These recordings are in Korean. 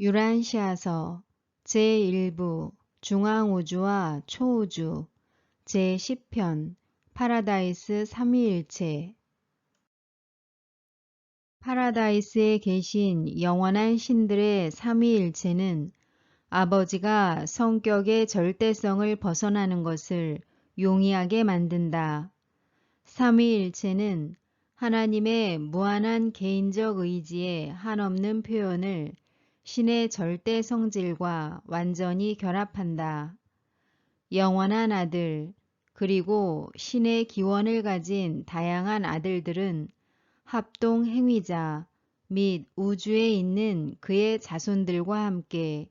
유란시아서 제1부 중앙우주와 초우주 제10편 파라다이스 삼위일체 파라다이스에 계신 영원한 신들의 삼위일체는 아버지가 성격의 절대성을 벗어나는 것을 용이하게 만든다. 삼위일체는 하나님의 무한한 개인적 의지의 한없는 표현을 신의 절대 성질과 완전히 결합한다. 영원한 아들 그리고 신의 기원을 가진 다양한 아들들은 합동 행위자 및 우주에 있는 그의 자손들과 함께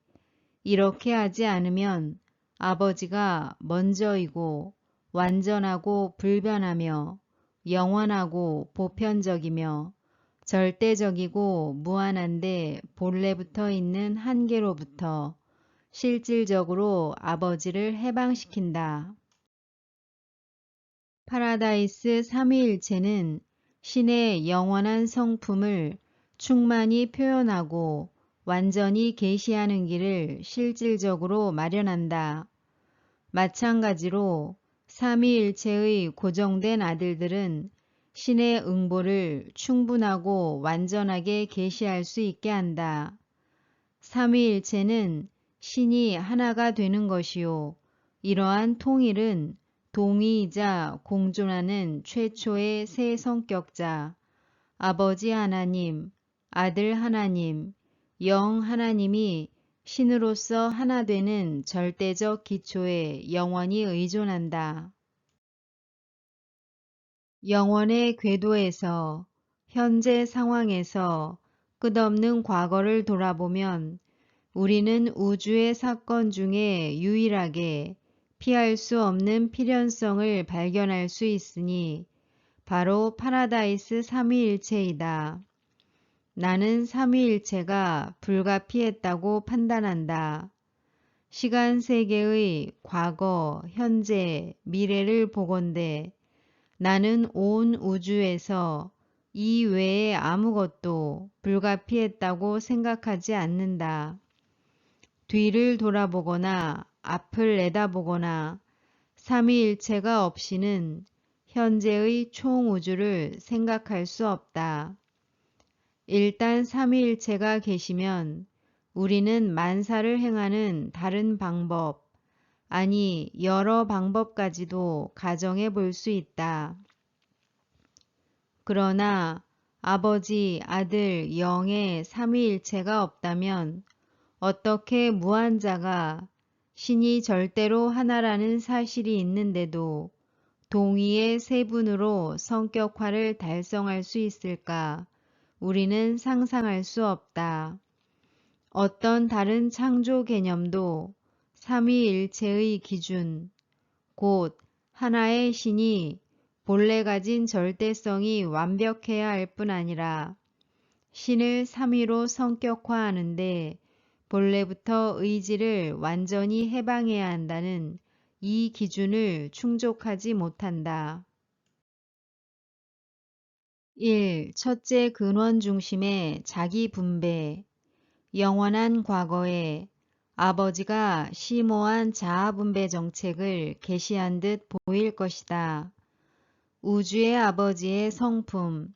이렇게 하지 않으면 아버지가 먼저이고 완전하고 불변하며 영원하고 보편적이며 절대적이고 무한한데 본래부터 있는 한계로부터 실질적으로 아버지를 해방시킨다. 파라다이스 삼위일체는 신의 영원한 성품을 충만히 표현하고 완전히 계시하는 길을 실질적으로 마련한다. 마찬가지로 삼위일체의 고정된 아들들은 신의 응보를 충분하고 완전하게 계시할 수 있게 한다. 삼위일체는 신이 하나가 되는 것이요. 이러한 통일은 동의이자 공존하는 최초의 새 성격자, 아버지 하나님, 아들 하나님, 영 하나님이 신으로서 하나 되는 절대적 기초에 영원히 의존한다. 영원의 궤도에서 현재 상황에서 끝없는 과거를 돌아보면 우리는 우주의 사건 중에 유일하게 피할 수 없는 필연성을 발견할 수 있으니 바로 파라다이스 삼위일체이다. 나는 삼위일체가 불가피했다고 판단한다. 시간 세계의 과거, 현재, 미래를 보건대 나는 온 우주에서 이 외에 아무것도 불가피했다고 생각하지 않는다. 뒤를 돌아보거나 앞을 내다보거나 삼위일체가 없이는 현재의 총우주를 생각할 수 없다. 일단 삼위일체가 계시면 우리는 만사를 행하는 다른 방법, 아니 여러 방법까지도 가정해 볼 수 있다. 그러나 아버지, 아들, 영의 삼위일체가 없다면 어떻게 무한자가 신이 절대로 하나라는 사실이 있는데도 동의의 세분으로 성격화를 달성할 수 있을까? 우리는 상상할 수 없다. 어떤 다른 창조 개념도 삼위일체의 기준, 곧 하나의 신이 본래 가진 절대성이 완벽해야 할 뿐 아니라 신을 삼위로 성격화하는데 본래부터 의지를 완전히 해방해야 한다는 이 기준을 충족하지 못한다. 1. 첫째 근원 중심의 자기 분배 영원한 과거에 아버지가 심오한 자아분배 정책을 개시한 듯 보일 것이다. 우주의 아버지의 성품,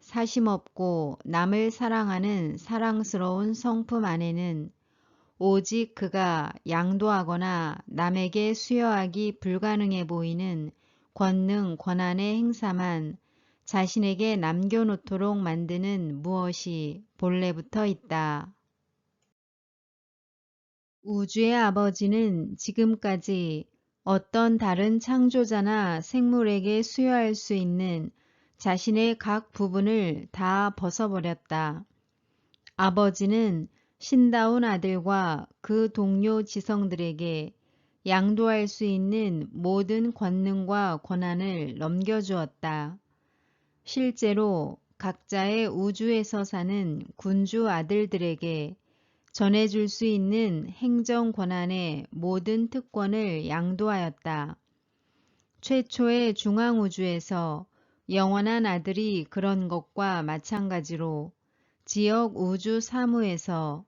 사심없고 남을 사랑하는 사랑스러운 성품 안에는 오직 그가 양도하거나 남에게 수여하기 불가능해 보이는 권능, 권한의 행사만 자신에게 남겨놓도록 만드는 무엇이 본래부터 있다. 우주의 아버지는 지금까지 어떤 다른 창조자나 생물에게 수여할 수 있는 자신의 각 부분을 다 벗어버렸다. 아버지는 신다운 아들과 그 동료 지성들에게 양도할 수 있는 모든 권능과 권한을 넘겨주었다. 실제로 각자의 우주에서 사는 군주 아들들에게 전해줄 수 있는 행정 권한의 모든 특권을 양도하였다. 최초의 중앙우주에서 영원한 아들이 그런 것과 마찬가지로 지역 우주 사무에서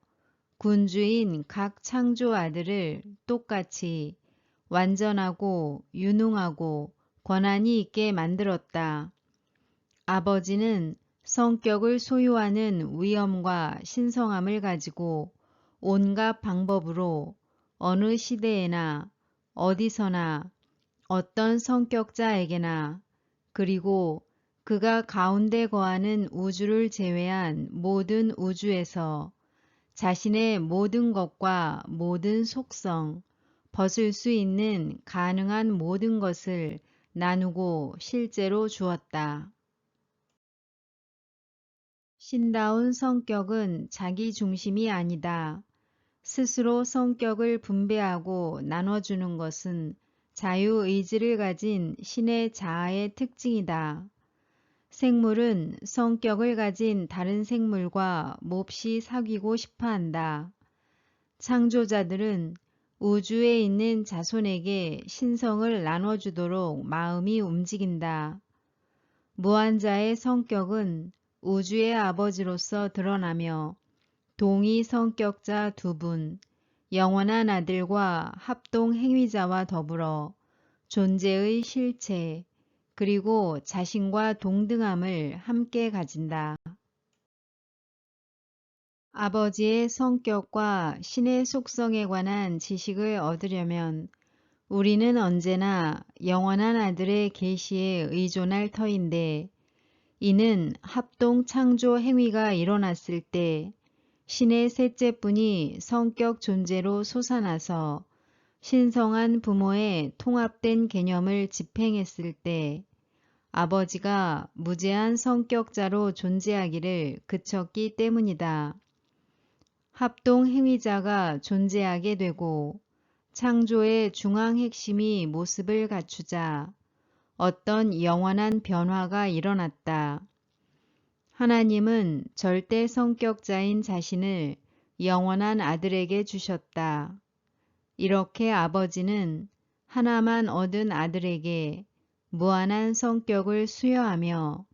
군주인 각 창조 아들을 똑같이 완전하고 유능하고 권한이 있게 만들었다. 아버지는 성격을 소유하는 위엄과 신성함을 가지고 온갖 방법으로 어느 시대에나 어디서나 어떤 성격자에게나 그리고 그가 가운데 거하는 우주를 제외한 모든 우주에서 자신의 모든 것과 모든 속성, 벗을 수 있는 가능한 모든 것을 나누고 실제로 주었다. 신다운 성격은 자기 중심이 아니다. 스스로 성격을 분배하고 나눠주는 것은 자유의지를 가진 신의 자아의 특징이다. 생물은 성격을 가진 다른 생물과 몹시 사귀고 싶어 한다. 창조자들은 우주에 있는 자손에게 신성을 나눠주도록 마음이 움직인다. 무한자의 성격은 우주의 아버지로서 드러나며 동의 성격자 두 분, 영원한 아들과 합동 행위자와 더불어 존재의 실체, 그리고 자신과 동등함을 함께 가진다. 아버지의 성격과 신의 속성에 관한 지식을 얻으려면 우리는 언제나 영원한 아들의 계시에 의존할 터인데 이는 합동 창조 행위가 일어났을 때 신의 셋째뿐이 성격 존재로 솟아나서 신성한 부모의 통합된 개념을 집행했을 때 아버지가 무제한 성격자로 존재하기를 그쳤기 때문이다. 합동 행위자가 존재하게 되고 창조의 중앙 핵심이 모습을 갖추자 어떤 영원한 변화가 일어났다. 하나님은 절대 성격자인 자신을 영원한 아들에게 주셨다. 이렇게 아버지는 하나만 얻은 아들에게 무한한 성격을 수여하며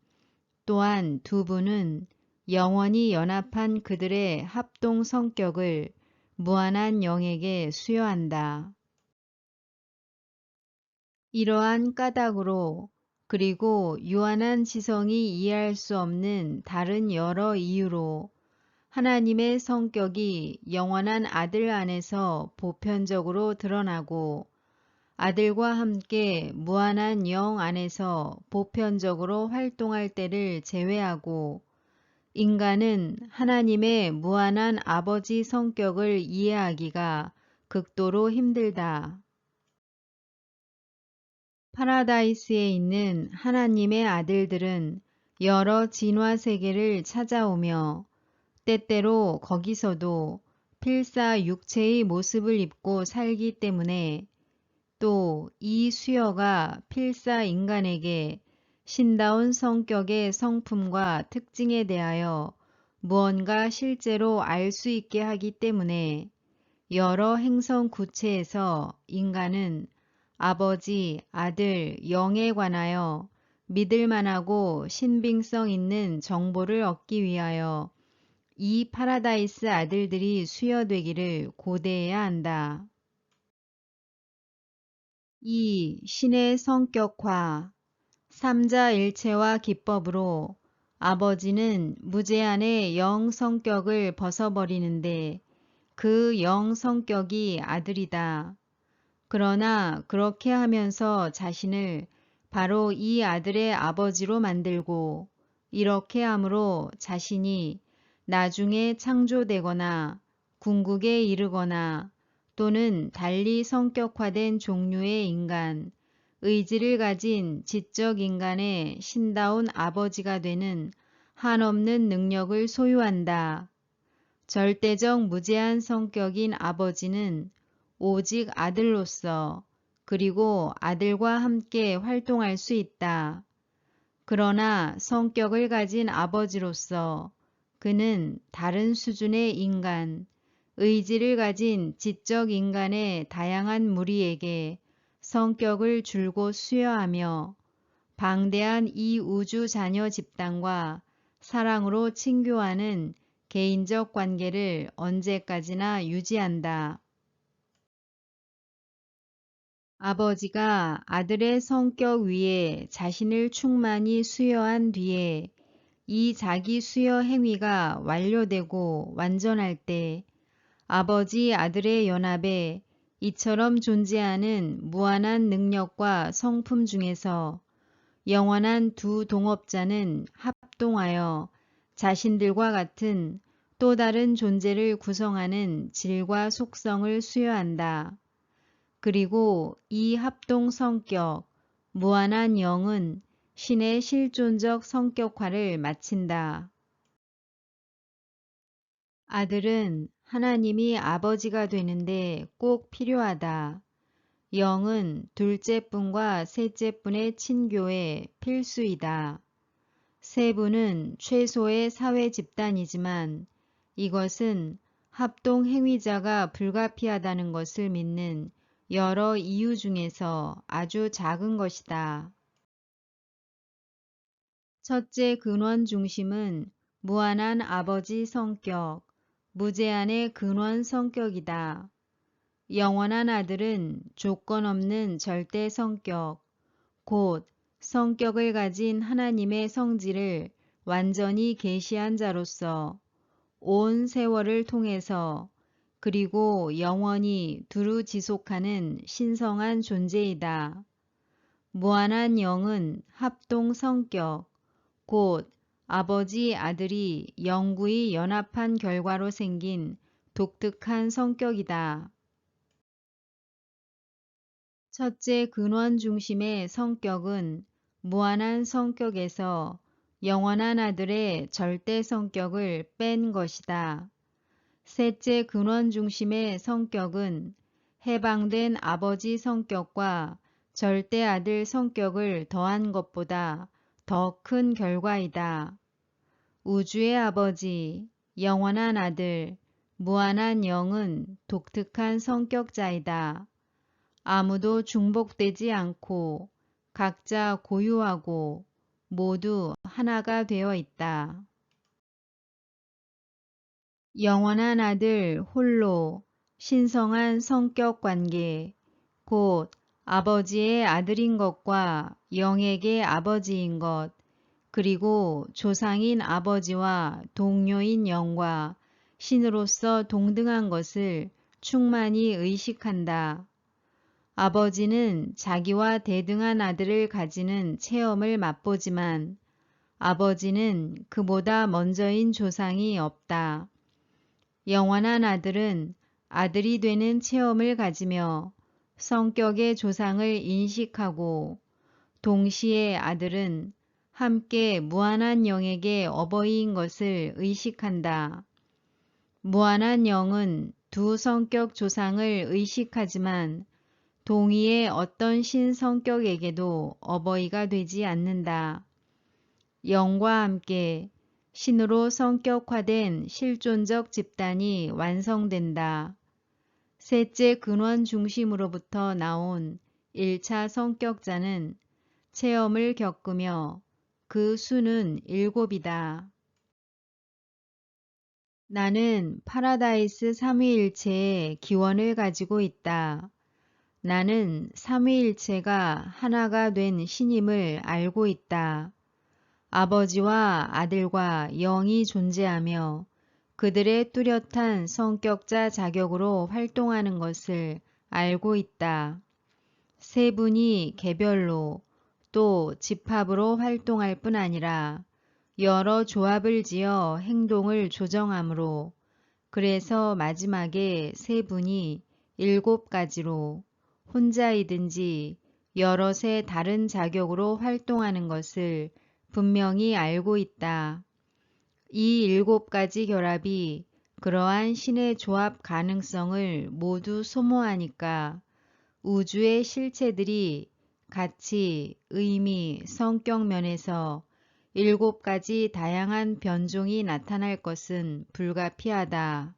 또한 두 분은 영원히 연합한 그들의 합동 성격을 무한한 영에게 수여한다. 이러한 까닭으로 그리고 유한한 지성이 이해할 수 없는 다른 여러 이유로 하나님의 성격이 영원한 아들 안에서 보편적으로 드러나고 아들과 함께 무한한 영 안에서 보편적으로 활동할 때를 제외하고 인간은 하나님의 무한한 아버지 성격을 이해하기가 극도로 힘들다. 파라다이스에 있는 하나님의 아들들은 여러 진화 세계를 찾아오며 때때로 거기서도 필사 육체의 모습을 입고 살기 때문에 또 이 수여가 필사 인간에게 신다운 성격의 성품과 특징에 대하여 무언가 실제로 알 수 있게 하기 때문에 여러 행성 구체에서 인간은 아버지, 아들, 영에 관하여 믿을 만하고 신빙성 있는 정보를 얻기 위하여 이 파라다이스 아들들이 수여되기를 고대해야 한다. 2. 신의 성격화 삼자일체와 기법으로 아버지는 무제한의 영 성격을 벗어버리는데 그 영 성격이 아들이다. 그러나 그렇게 하면서 자신을 바로 이 아들의 아버지로 만들고 이렇게 함으로 자신이 나중에 창조되거나 궁극에 이르거나 또는 달리 성격화된 종류의 인간, 의지를 가진 지적 인간의 신다운 아버지가 되는 한없는 능력을 소유한다. 절대적 무제한 성격인 아버지는 오직 아들로서 그리고 아들과 함께 활동할 수 있다. 그러나 성격을 가진 아버지로서 그는 다른 수준의 인간, 의지를 가진 지적 인간의 다양한 무리에게 성격을 줄곧 수여하며 방대한 이 우주 자녀 집단과 사랑으로 친교하는 개인적 관계를 언제까지나 유지한다. 아버지가 아들의 성격 위에 자신을 충만히 수여한 뒤에 이 자기 수여 행위가 완료되고 완전할 때 아버지 아들의 연합에 이처럼 존재하는 무한한 능력과 성품 중에서 영원한 두 동업자는 합동하여 자신들과 같은 또 다른 존재를 구성하는 질과 속성을 수여한다. 그리고 이 합동 성격, 무한한 영은 신의 실존적 성격화를 마친다. 아들은 하나님이 아버지가 되는데 꼭 필요하다. 영은 둘째 분과 셋째 분의 친교에 필수이다. 세 분은 최소의 사회 집단이지만 이것은 합동 행위자가 불가피하다는 것을 믿는 여러 이유 중에서 아주 작은 것이다. 첫째 근원 중심은 무한한 아버지 성격, 무제한의 근원 성격이다. 영원한 아들은 조건 없는 절대 성격, 곧 성격을 가진 하나님의 성질을 완전히 계시한 자로서 온 세월을 통해서 그리고 영원히 두루 지속하는 신성한 존재이다. 무한한 영은 합동 성격, 곧 아버지 아들이 영구히 연합한 결과로 생긴 독특한 성격이다. 첫째 근원 중심의 성격은 무한한 성격에서 영원한 아들의 절대 성격을 뺀 것이다. 셋째 근원 중심의 성격은 해방된 아버지 성격과 절대 아들 성격을 더한 것보다 더 큰 결과이다. 우주의 아버지, 영원한 아들, 무한한 영은 독특한 성격자이다. 아무도 중복되지 않고 각자 고유하고 모두 하나가 되어 있다. 영원한 아들 홀로 신성한 성격 관계, 곧 아버지의 아들인 것과 영에게 아버지인 것, 그리고 조상인 아버지와 동료인 영과 신으로서 동등한 것을 충만히 의식한다. 아버지는 자기와 대등한 아들을 가지는 체험을 맛보지만 아버지는 그보다 먼저인 조상이 없다. 영원한 아들은 아들이 되는 체험을 가지며 성격의 조상을 인식하고 동시에 아들은 함께 무한한 영에게 어버이인 것을 의식한다. 무한한 영은 두 성격 조상을 의식하지만 동의의 어떤 신성격에게도 어버이가 되지 않는다. 영과 함께 신으로 성격화된 실존적 집단이 완성된다. 셋째 근원 중심으로부터 나온 1차 성격자는 체험을 겪으며 그 수는 일곱이다. 나는 파라다이스 삼위일체의 기원을 가지고 있다. 나는 삼위일체가 하나가 된 신임을 알고 있다. 아버지와 아들과 영이 존재하며 그들의 뚜렷한 성격자 자격으로 활동하는 것을 알고 있다. 세 분이 개별로 또 집합으로 활동할 뿐 아니라 여러 조합을 지어 행동을 조정하므로 그래서 마지막에 세 분이 일곱 가지로 혼자이든지 여럿의 다른 자격으로 활동하는 것을 분명히 알고 있다. 이 일곱 가지 결합이 그러한 신의 조합 가능성을 모두 소모하니까 우주의 실체들이 가치, 의미, 성격 면에서 일곱 가지 다양한 변종이 나타날 것은 불가피하다.